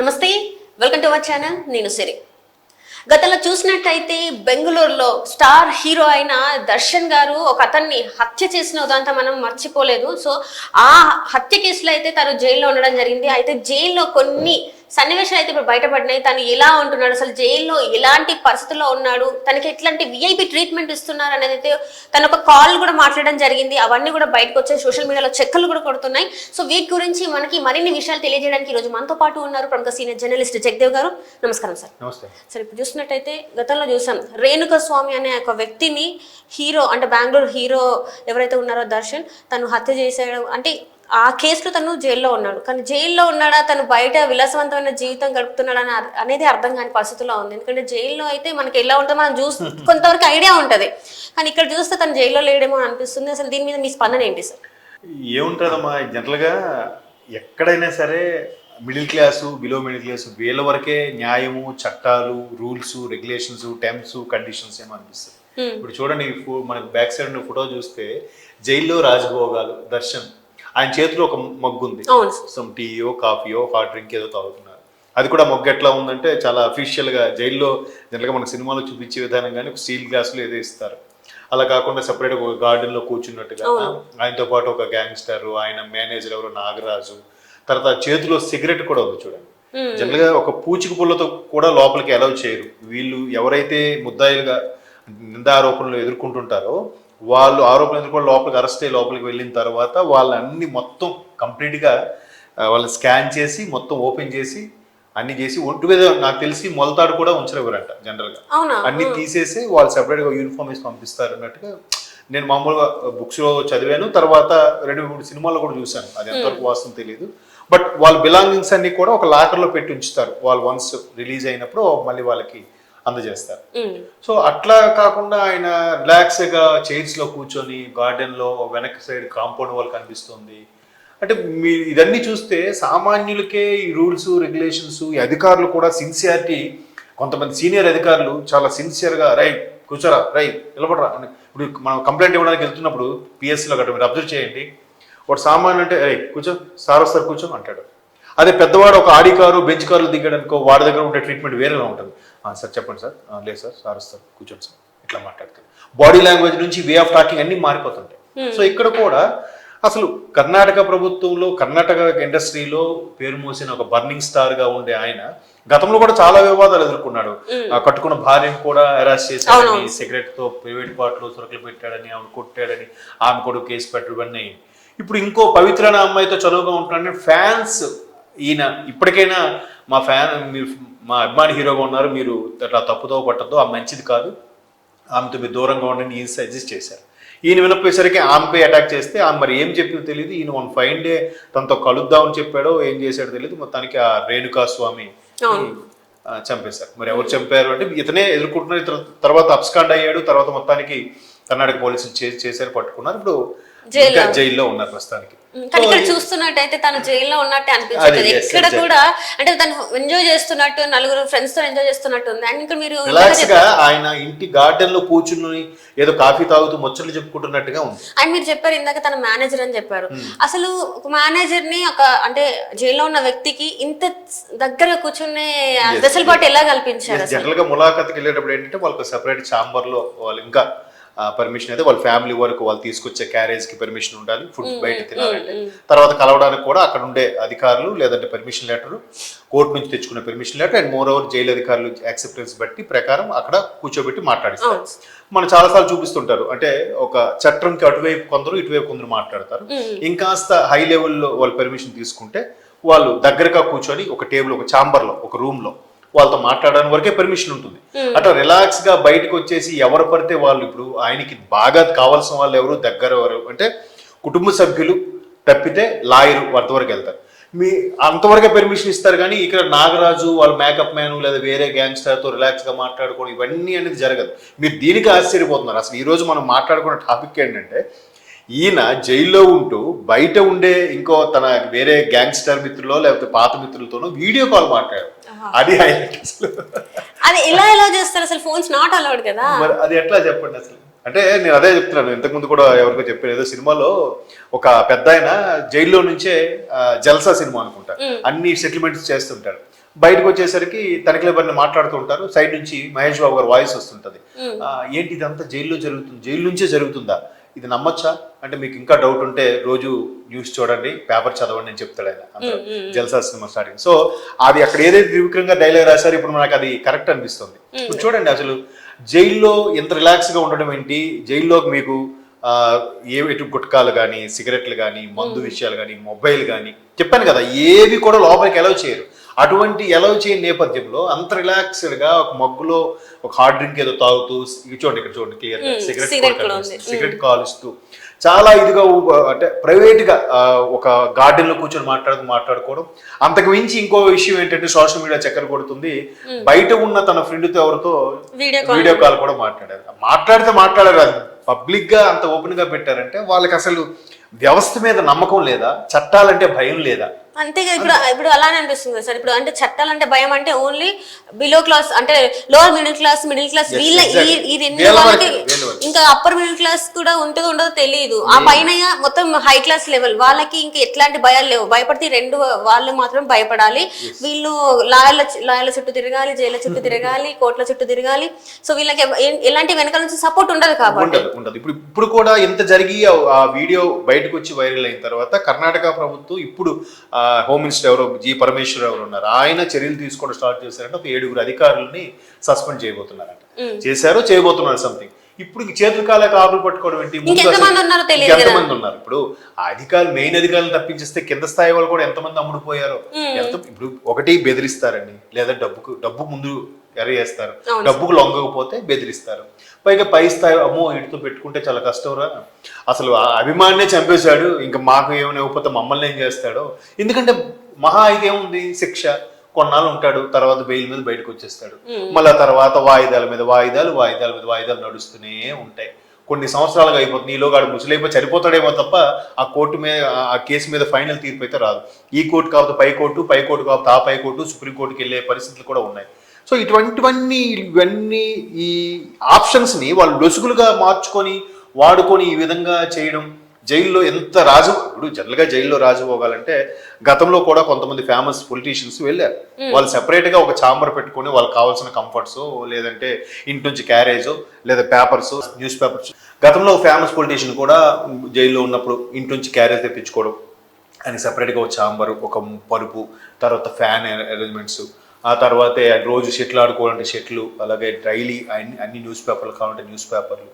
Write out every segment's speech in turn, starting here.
నమస్తే welcome to our channel నేను సిరి. గతంలో చూసినట్టయితే బెంగళూరులో స్టార్ హీరో అయిన దర్శన్ గారు ఒక అతన్ని హత్య చేసిన ఉదంతా మనం మర్చిపోలేదు. సో ఆ హత్య కేసులో అయితే తను జైల్లో ఉండడం జరిగింది. అయితే జైల్లో కొన్ని సన్నివేశాలు అయితే ఇప్పుడు బయటపడినాయి. తను ఎలా ఉంటున్నాడు? అసలు జైల్లో ఎలాంటి పరిస్థితుల్లో ఉన్నాడు? తనకి ఎట్లాంటి విఐపి ట్రీట్మెంట్ ఇస్తున్నారు అనేది అయితే తను ఒక కాల్ కూడా మాట్లాడడం జరిగింది. అవన్నీ కూడా బయటకు వచ్చాయి. సోషల్ మీడియాలో చెక్కలు కూడా కొడుతున్నాయి. సో వీటి గురించి మనకి మరిన్ని విషయాలు తెలియజేయడానికి ఈ రోజు మనతో పాటు ఉన్నారు ప్రముఖ సీనియర్ జర్నలిస్ట్ జగదేవ్ గారు. నమస్కారం సార్. నమస్తే. సరే ఇప్పుడు చూసినట్టయితే గతంలో చూసాం. రేణుక స్వామి అనే ఒక వ్యక్తిని హీరో అంటే బెంగళూరు హీరో ఎవరైతే ఉన్నారో దర్శన్ తను హత్య చేసాడు అంటే ఆ కేసులో తను జైల్లో ఉన్నాడు. కానీ జైల్లో ఉన్నాడా? తను బయట విలాసవంతమైన జీవితం గడుపుతున్నాడా అనేది అర్థం కాని పరిస్థితిలో ఉంది. ఎందుకంటే జైల్లో అయితే మనకి ఎలా ఉంటుందో మనం చూసి కొంతవరకు ఐడియా ఉంటది. కానీ ఇక్కడ చూస్తే తను జైల్లో లేడేమో అని అనిపిస్తుంది. అసలు దీని మీద మీ స్పందన ఏంటి సార్? ఏముంటుందమ్మా? జనరల్గా ఎక్కడైనా సరే middle class below middle class వీళ్ళ వరకే న్యాయము చట్టాలు రూల్స్ రెగ్యులేషన్స్ టెమ్స్ కండిషన్స్ ఏమో అనిపిస్తుంది. ఇప్పుడు చూడండి మనకి బ్యాక్ సైడ్ ఫోటో చూస్తే జైల్లో రాజభోగాలు దర్శన్. ఆయన చేతిలో ఒక మగ్గు ఉంది సమ్ టీయో కాఫీయో హాట్ డ్రింక్ ఏదో తాగుతున్నారు. అది కూడా మొగ్గ ఎట్లా ఉందంటే చాలా అఫీషియల్గా జైల్లో జనరల్గా మనకు సినిమాలో చూపించే విధానం కానీ స్టీల్ గ్లాసులు ఏదో ఇస్తారు. అలా కాకుండా సెపరేట్ ఒక గార్డెన్లో కూర్చున్నట్టుగా. ఆయనతో పాటు ఒక గ్యాంగ్స్టర్ ఆయన మేనేజర్ ఎవరు నాగరాజు. తర్వాత చేతిలో సిగరెట్ కూడా ఉంది చూడండి. జనరల్గా ఒక పూచిక పుల్లతో కూడా లోపలికి అలౌ చేయరు. వీళ్ళు ఎవరైతే ముద్దాయిలుగా నిందారోపణలు ఎదుర్కొంటుంటారో వాళ్ళు ఆరోపణలు ఎదుర్కొని లోపలికి అరెస్ట్ అయ్యి లోపలికి వెళ్ళిన తర్వాత వాళ్ళన్ని మొత్తం కంప్లీట్గా వాళ్ళు స్కాన్ చేసి మొత్తం ఓపెన్ చేసి అన్ని చేసి ఒంటి మీద నాకు తెలిసి మొలతాడు కూడా ఉంచలేవరంట జనరల్గా అన్ని తీసేసి వాళ్ళు సెపరేట్గా యూనిఫామ్ వేసి పంపిస్తారు అన్నట్టుగా నేను మామూలుగా బుక్స్లో చదివాను తర్వాత రెండు మూడు సినిమాల్లో కూడా చూశాను. అది ఎంతవరకు వాస్తవం తెలియదు బట్ వాళ్ళ బిలాంగింగ్స్ అన్ని కూడా ఒక లాకర్లో పెట్టి ఉంచుతారు. వాళ్ళు వన్స్ రిలీజ్ అయినప్పుడు మళ్ళీ వాళ్ళకి అందజేస్తారు. సో అట్లా కాకుండా ఆయన రిలాక్స్గా చైర్స్లో కూర్చొని గార్డెన్లో వెనక్ సైడ్ కాంపౌండ్ వాల్ కనిపిస్తుంది. అంటే మీ ఇదన్నీ చూస్తే సామాన్యులకే ఈ రూల్స్ రెగ్యులేషన్స్ ఈ అధికారులు కూడా సిన్సియారిటీ కొంతమంది సీనియర్ అధికారులు చాలా సిన్సియర్గా రై కూర్చోరా రై నిలబడరా. అని ఇప్పుడు మనం కంప్లైంట్ ఇవ్వడానికి వెళ్తున్నప్పుడు పిఎస్సీలో గట్రా మీరు అబ్జర్వ్ చేయండి. వాడు సామాన్యులు అంటే రై కూర్చో సార్ వస్తారు కూర్చో అంటాడు. అదే పెద్దవాడు ఒక ఆడి కారు బెంచ్ కారులో దిగాడు అనుకో వాడి దగ్గర ఉండే ట్రీట్మెంట్ వేరేలా ఉంటుంది. "ఆ, సార్ చెప్పండి సార్. "ఆ, లేదు సార్ సార్ వస్తారు. కూర్చోండి సార్. ఇట్లా మాట్లాడుతుంది. బాడీ లాంగ్వేజ్ నుంచి వే ఆఫ్ టాకింగ్ అన్ని మారిపోతుంటాయి. సో ఇక్కడ కూడా అసలు కర్ణాటక ప్రభుత్వంలో కర్ణాటక ఇండస్ట్రీలో పేరు మోసిన ఒక బర్నింగ్ స్టార్గా ఉండే ఆయన గతంలో కూడా చాలా వివాదాలు ఎదుర్కొన్నాడు. ఆ కట్టుకున్న భార్యను కూడా అరెస్ట్ చేశాడని సిగరెట్తో ప్రైవేట్ పార్ట్లో సురకలు పెట్టాడని ఆమె కొట్టాడని ఆమె కూడా కేసు పెట్టడం ఇవన్నీ ఇప్పుడు ఇంకో పవిత్ర అనే అమ్మాయితో చదువుగా ఉంటున్నాడని ఫ్యాన్స్ ఈయన. ఇప్పటికైనా మా ఫ్యాన్ మీరు మా అభిమాని హీరోగా ఉన్నారు. మీరు అట్లా తప్పుతో పట్టద్దు. ఆ మంచిది కాదు. ఆమెతో మీరు దూరంగా ఉండండి. ఈయన సజెస్ట్ చేశారు. ఈయన వినపోయేసరికి ఆమెపై అటాక్ చేస్తే ఆమె మరి ఏం చెప్పిందో తెలియదు ఈయన వన్ ఫైవ్ డే తనతో కలుద్దామని చెప్పాడో ఏం చేశాడో తెలియదు మొత్తానికి ఆ రేణుకా స్వామి చంపేశారు. మరి ఎవరు చంపారు అంటే ఇతనే ఎదుర్కొంటున్నారు. తర్వాత అబ్స్కాండ్ అయ్యాడు. తర్వాత మొత్తానికి కర్ణాటక పోలీసులు చేశారు పట్టుకున్నారు. ఇప్పుడు జైల్లో. ఉన్నారు ప్రస్తుతానికి. కానీ ఇక్కడ చూస్తున్నట్టయితే తను జైల్లో ఉన్నట్టే అనిపించట్లేదు ఇక్కడ. కూడా అంటే తను ఎంజాయ్ చేస్తున్నట్టు నలుగురు ఫ్రెండ్స్తో ఎంజాయ్ చేస్తున్నట్టు ఉంది. అండ్ ఇక్కడ మీరు రిలాక్స్గా ఆయన ఇంటి గార్డెన్లో కూర్చుని ఏదో కాఫీ తాగుతూ ముచ్చట్లు చెప్పుకుంటున్నట్టుగా ఉంది. అండ్ మీరు చెప్పారు ఇందాక తన మేనేజర్ అని చెప్పారు. అసలు ఒక మేనేజర్ని ఒక అంటే జైల్లో ఉన్న వ్యక్తికి ఇంత దగ్గర కూర్చునే వెసులుబాటు ఎలా కల్పించారు? జనరల్గా ములాఖాత్కి వెళ్ళేటప్పుడు ఏంటంటే వాళ్ళకి సెపరేట్ ఛాంబర్లో వాళ్ళు ఇంకా పర్మిషన్ అయితే వాళ్ళ ఫ్యామిలీ వరకు వాళ్ళు తీసుకొచ్చే క్యారేజ్కి పర్మిషన్ ఉండాలి ఫుడ్ బయట తినాలంటే. తర్వాత కలవడానికి కూడా అక్కడ ఉండే అధికారులు లేదంటే పర్మిషన్ లెటర్ కోర్టు నుంచి తెచ్చుకున్న permission letter and moreover jail అధికారులు యాక్సెప్టెన్స్ బట్టి ప్రకారం అక్కడ కూర్చోబెట్టి మాట్లాడిస్తారు. మనం చాలాసార్లు చూపిస్తుంటారు అంటే ఒక చట్టంకి అటువైపు కొందరు ఇటువైపు కొందరు మాట్లాడతారు. ఇంకాస్త హై లెవెల్లో వాళ్ళు పర్మిషన్ తీసుకుంటే వాళ్ళు దగ్గరగా కూర్చొని ఒక టేబుల్ ఒక ఛాంబర్లో ఒక రూమ్లో వాళ్ళతో మాట్లాడడానికి వరకే పర్మిషన్ ఉంటుంది. అట్లా రిలాక్స్గా బయటకు వచ్చేసి ఎవరు పడితే వాళ్ళు ఇప్పుడు ఆయనకి బాగా కావాల్సిన వాళ్ళు ఎవరు దగ్గర ఎవరు అంటే కుటుంబ సభ్యులు తప్పితే లాయరు అంతవరకు వెళ్తారు. మీ అంతవరకే పర్మిషన్ ఇస్తారు కానీ ఇక్కడ నాగరాజు వాళ్ళ మేకప్ మ్యాన్ లేదా వేరే గ్యాంగ్స్టర్తో రిలాక్స్గా మాట్లాడుకోవడం ఇవన్నీ అనేది జరగదు. మీరు దీనికి ఆశ్చర్యపోతున్నారు. అసలు ఈ రోజు మనం మాట్లాడుకున్న టాపిక్ ఏంటంటే ఈయన జైల్లో ఉంటూ బయట ఉండే ఇంకో తన వేరే గ్యాంగ్స్టర్ మిత్రులో లేకపోతే పాత మిత్రులతోనో వీడియో కాల్ మాట్లాడారు. అది హైలైట్ అసలు. అది ఎలా ఎలా చేస్తారు? అసలు ఫోన్స్ నాట్ అలౌడ్ కదా? మరి అది ఎట్లా చెప్పండి అసలు? అంటే నేను అదే చెప్తున్నాను ఇంతకుముందు కూడా ఎవరికో చెప్పాను. ఏదో సినిమాలో ఒక పెద్ద ఆయన జైల్లో నుంచే జల్సా సినిమా అనుకుంటా. అన్ని సెటిల్మెంట్స్ చేస్తుంటాడు. బయటకు వచ్చేసరికి తనిఖీల పని మాట్లాడుతూ ఉంటారు. సైడ్ నుంచి మహేష్ బాబు గారు వాయిస్ వస్తుంటది. ఏంటి ఇదంతా జైల్లో జరుగుతుంది? జైలు నుంచే జరుగుతుందా? ఇది నమ్మొచ్చా? అంటే మీకు ఇంకా డౌట్ ఉంటే రోజు న్యూస్ చూడండి పేపర్ చదవండి నేను చెప్తాడు ఆయన. జల్సా సినిమా స్టార్టింగ్ సో అది అక్కడ ఏదైతే త్రివిక్రంగా డైలాగ్ రాశారు ఇప్పుడు నాకు అది కరెక్ట్ అనిపిస్తుంది. ఇప్పుడు చూడండి అసలు జైల్లో ఎంత రిలాక్స్గా ఉండడం ఏంటి? జైల్లో మీకు ఏ ఎటు గుట్కాలు కానీ సిగరెట్లు కానీ మందు విషయాలు కానీ మొబైల్ కానీ చెప్పాను కదా ఏవి కూడా లోపలికి ఎలవ్ చేయరు. అటువంటి ఎలవ్ చేయని నేపథ్యంలో అంత రిలాక్స్డ్గా ఒక మగ్గులో ఒక హార్డ్ డ్రింక్ ఏదో తాగుతూ చూడండి ఇక్కడ చూడండి క్లియర్ సిగరెట్. సిగరెట్ కాలుస్తూ. చాలా ఇదిగా అంటే ప్రైవేట్గా ఆ, ఒక గార్డెన్లో కూర్చొని మాట్లాడుతూ మాట్లాడుకోవడం. అంతకు మించి ఇంకో విషయం ఏంటంటే సోషల్ మీడియా చక్కెర కొడుతుంది. బయట ఉన్న తన ఫ్రెండ్తో ఎవరితో వీడియో వీడియో కాల్ కూడా మాట్లాడారు. మాట్లాడితే మాట్లాడారు అది పబ్లిక్గా అంత ఓపెన్గా పెట్టారంటే వాళ్ళకి అసలు వ్యవస్థ మీద నమ్మకం లేదా? చట్టాలంటే భయం లేదా? అంతేగా ఇప్పుడు ఇప్పుడు అలానే అనిపిస్తుంది సార్. ఇప్పుడు అంటే చట్టాలు అంటే భయం అంటే ఓన్లీ బిలో క్లాస్ అంటే lower middle class middle class వీళ్ళ ఈ రెండు వాళ్ళకి. ఇంకా అప్పర్ మిడిల్ క్లాస్ కూడా ఉంటుందో ఉండదో తెలియదు ఆ పైన మొత్తం హై క్లాస్ లెవెల్ వాళ్ళకి ఇంకా ఎట్లాంటి భయాలు లేవు. భయపడితే రెండు వాళ్ళు మాత్రం భయపడాలి. వీళ్ళు లాయర్ల లాయర్ల చుట్టూ తిరగాలి జైళ్ళ చుట్టూ తిరగాలి కోర్టుల చుట్టూ తిరగాలి. సో వీళ్ళకి ఎలాంటి వెనకాల నుంచి సపోర్ట్ ఉండదు కాబట్టి. ఇప్పుడు ఇప్పుడు కూడా ఇంత జరిగి ఆ- ఆ వీడియో బయటకు వచ్చి వైరల్ అయిన తర్వాత కర్ణాటక ప్రభుత్వం ఇప్పుడు హోమ్ మినిస్టర్ ఎవరో జి పరమేశ్వర్ ఎవరు ఉన్నారు ఆయన చర్యలు తీసుకోవడం స్టార్ట్ చేశారంటే ఒక ఏడుగురు అధికారులని సస్పెండ్ చేయబోతున్నారంట. చేశారు చేయబోతున్నారు సంథింగ్ ఇప్పుడు చేతులు కాలే కాపులు పట్టుకోవడం ఏంటి? ముందు ఇంకెంతమంది అసలు- ఉన్నారో ఇప్పుడు ఆ అధికారులు మెయిన్ అధికారులు తప్పించేస్తే కింద స్థాయి వాళ్ళు కూడా ఎంతమంది అమ్ముడుపోయారో? ఎంత ఇప్పుడు ఒకటి బెదిరిస్తారండి లేదా డబ్బుకు డబ్బు ముందు ఎరగేస్తారు డబ్బుకు లొంగకపోతే బెదిరిస్తారు. పైగా పై స్థాయి అమ్మో వీటితో పెట్టుకుంటే చాలా కష్టంరా. అసలు ఆ అభిమాన్నే చంపేశాడు. ఇంకా మాకు ఏమైనా ఇవ్వకపోతే మమ్మల్ని ఏం చేస్తాడో. ఎందుకంటే మహా అయితే ఏముంది? శిక్ష. కొన్నాళ్ళు ఉంటాడు. తర్వాత బెయిల్ మీద బయటకు వచ్చేస్తాడు. మళ్ళా తర్వాత వాయిదాల మీద వాయిదాలు వాయిదాల మీద వాయిదాలు నడుస్తూనే ఉంటాయి. కొన్ని సంవత్సరాలుగా అయిపోతుంది. ఈలోగా ఆడు ముసలైపోయి చనిపోతాడేమో తప్ప ఆ కోర్టు మీద ఆ కేసు మీద ఫైనల్ తీర్పు అయితే రాదు. ఈ కోర్టు కాకపోతే పై కోర్టు పై కోర్టు కాకపోతే ఆ పై కోర్టు సుప్రీం కోర్టుకి వెళ్ళే పరిస్థితులు కూడా ఉన్నాయి. సో ఇటువంటివన్నీ ఇవన్నీ ఈ ఆప్షన్స్ని వాళ్ళు లొసుగులుగా మార్చుకొని వాడుకొని ఈ విధంగా చేయడం జైల్లో ఎంత రాజు ఇప్పుడు జనరల్గా జైల్లో రాజభోగాలంటే గతంలో కూడా కొంతమంది ఫేమస్ పొలిటీషియన్స్ వెళ్ళారు. వాళ్ళు సెపరేట్గా ఒక చాంబర్ పెట్టుకొని వాళ్ళకి కావాల్సిన కంఫర్ట్స్ లేదంటే ఇంటి నుంచి క్యారేజ్ లేదా పేపర్స్ న్యూస్ పేపర్స్ గతంలో ఫేమస్ పొలిటీషియన్ కూడా జైల్లో ఉన్నప్పుడు ఇంటి నుంచి క్యారేజ్ తెప్పించుకోవడం అని సెపరేట్గా ఒక చాంబర్ ఒక పరుపు తర్వాత ఫ్యాన్ అరేంజ్మెంట్స్ ఆ తర్వాత రోజు షెట్లు ఆడుకోవాలంటే షెట్లు అలాగే డైలీ అన్ని అన్ని న్యూస్ పేపర్లు కావాలంటే న్యూస్ పేపర్లు.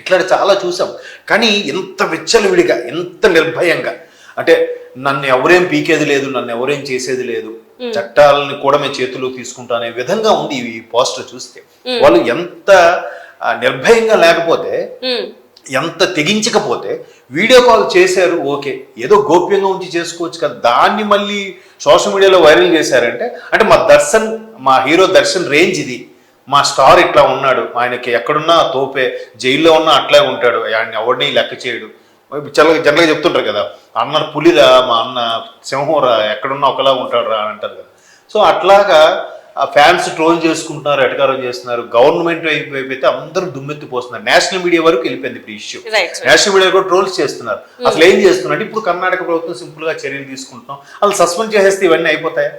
ఇట్లాంటి చాలా చూసాం. కానీ ఎంత విచ్చలవిడిగా ఎంత నిర్భయంగా. అంటే నన్ను ఎవరేం పీకేది లేదు నన్ను ఎవరేం చేసేది లేదు. చట్టాలని కూడా మేము చేతిలో తీసుకుంటా అనే విధంగా ఉంది ఈ పోస్టర్ చూస్తే. వాళ్ళు ఎంత నిర్భయంగా లేకపోతే. ఎంత తెగించకపోతే వీడియో కాల్ చేశారు ఓకే ఏదో గోప్యంగా ఉంచి చేసుకోవచ్చు కదా. దాన్ని మళ్ళీ సోషల్ మీడియాలో వైరల్ చేశారంటే అంటే మా దర్శన్ మా హీరో దర్శన్ రేంజ్ ఇది. మా స్టార్ ఇట్లా ఉన్నాడు ఆయనకి ఎక్కడున్నా తోపే జైల్లో ఉన్నా అట్లే ఉంటాడు ఆయన ఎవరిని లెక్క చేయడు. చాలా జనరల్గా చెప్తుంటారు కదా అన్న పులిరా మా అన్న సింహంరా ఎక్కడున్నా ఒకలా ఉంటాడు రా అని అంటారు కదా. సో అట్లాగా ఫ్యాన్స్ ట్రోల్ చేసుకుంటున్నారు ఎటకారం చేస్తున్నారు గవర్నమెంట్ వైపు అయితే అందరూ దుమ్మెత్తిపోతున్నారు నేషనల్ మీడియా వరకు వెళ్ళిపోయింది ఇప్పుడు ఇష్యూ. నేషనల్ మీడియా కూడా ట్రోల్స్ చేస్తున్నారు. అసలు ఏం చేస్తున్నారు అంటే ఇప్పుడు కర్ణాటక ప్రభుత్వం సింపుల్గా చర్యలు తీసుకుంటున్నాం. వాళ్ళు సస్పెండ్ చేసేస్తే ఇవన్నీ అయిపోతాయి?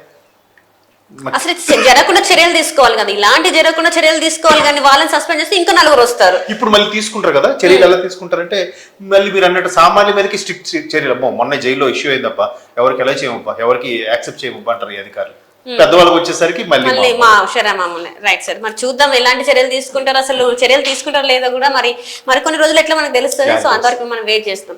అసలు జరగకుండా చర్యలు తీసుకోవాలి కదా. ఇలాంటి జరగకుండా చర్యలు తీసుకోవాలి కానీ వాళ్ళని సస్పెండ్ చేస్తే ఇంకా నలుగురు వస్తారు. ఇప్పుడు మళ్ళీ తీసుకుంటారు కదా? చర్యలు ఎలా తీసుకుంటారంటే మళ్ళీ మీరు అన్నట్టు సామాన్య మీదకి స్ట్రిక్ట్ చర్యలు. మొన్న జైల్లో ఇష్యూ అయిందప్ప ఎవరికి ఎలా చేయమప్ప ఎవరికి యాక్సెప్ట్ చేయమప్ప అంటారు ఈ అధికారులు. పెద్దవాళ్ళకి వచ్చేసరికి మళ్ళీ మా- మా అవసరం మామూలే రైట్ సార్ మరి చూద్దాం ఎలాంటి చర్యలు తీసుకుంటారు అసలు చర్యలు తీసుకుంటారో లేదో కూడా మరి మరి కొన్ని రోజులు ఎట్లా మనకు తెలుస్తుంది? సో అంతవరకు మనం వెయిట్ చేస్తాం